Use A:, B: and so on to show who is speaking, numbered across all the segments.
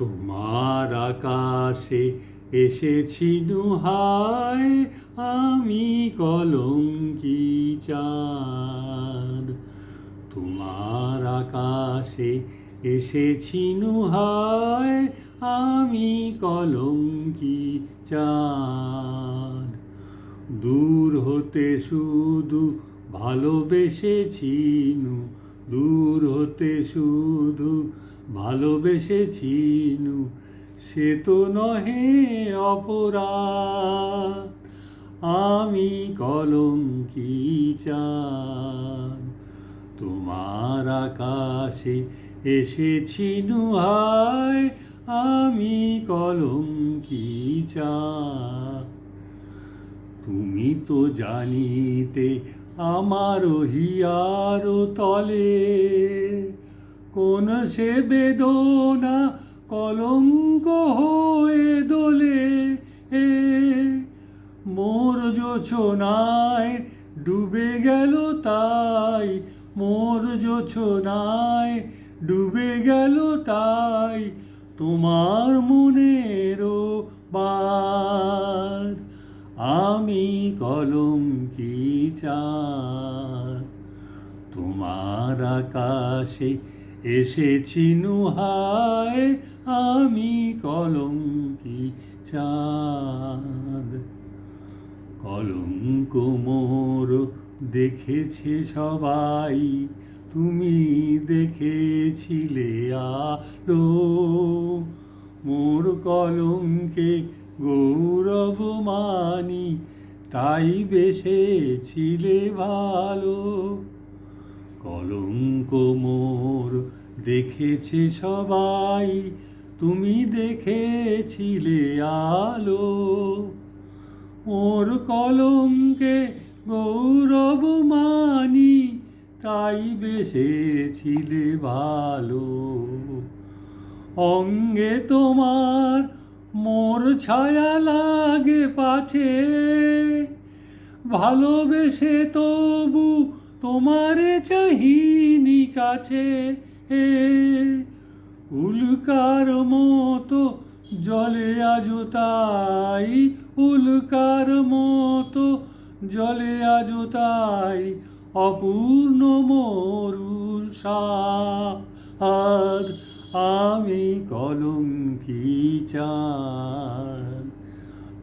A: তোমার আকাশে এসেছি হায় আমি কলঙ্কি চাঁদ। তোমার আকাশে এসেছি হায় আমি কলঙ্কি চাঁদ। দূর হতে শুধু ভালোবেসেছিনু দূর হতে শুধু ভালোবেসেছিনু সে তো নহে অপরাধ। আমি কলঙ্কি চাঁদ তোমার আকাশে এসেছিনু হায়, আমি কলঙ্কি চাঁদ তুমি তো জানিতে আমার হিয়ার তলে কোন সে বেদনা কলঙ্ক হয়ে দোলে? এ, মোর জোছনায় ডুবে গেল তাই, মোর জোছনায় ডুবে গেল তাই, তোমার মনেরও বার আমি কলঙ্কি চা তোমার আকাশে এসেছি হায় আমি কলঙ্কি চাঁদ। কলঙ্ক মোর দেখেছে সবাই, তুমি দেখেছিলে আলো। মোর কলঙ্কে গৌরব মানি, তাই বেসেছিলে ভালো। কলঙ্ক মোর দেখেছে সবাই, তুমি দেখেছিলে আলো। ওর কলঙ্কে গৌরব মানি, তাই বেসেছিলে ভালো। অঙ্গে তোমার মোর ছায়া লাগে পাছে। ভালোবেসে তবু তোমারে চাহিনি কাছে। উল্কার মতো জলে আজো তাই, উল্কার মতো জলে আজো তাই, অপূর্ণ মরুর সাদ আমি কলঙ্কি চাঁদ।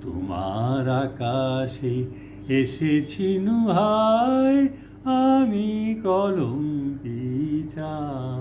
A: তোমার আকাশে এসেছি হায় আমি কলঙ্কি চাঁদ।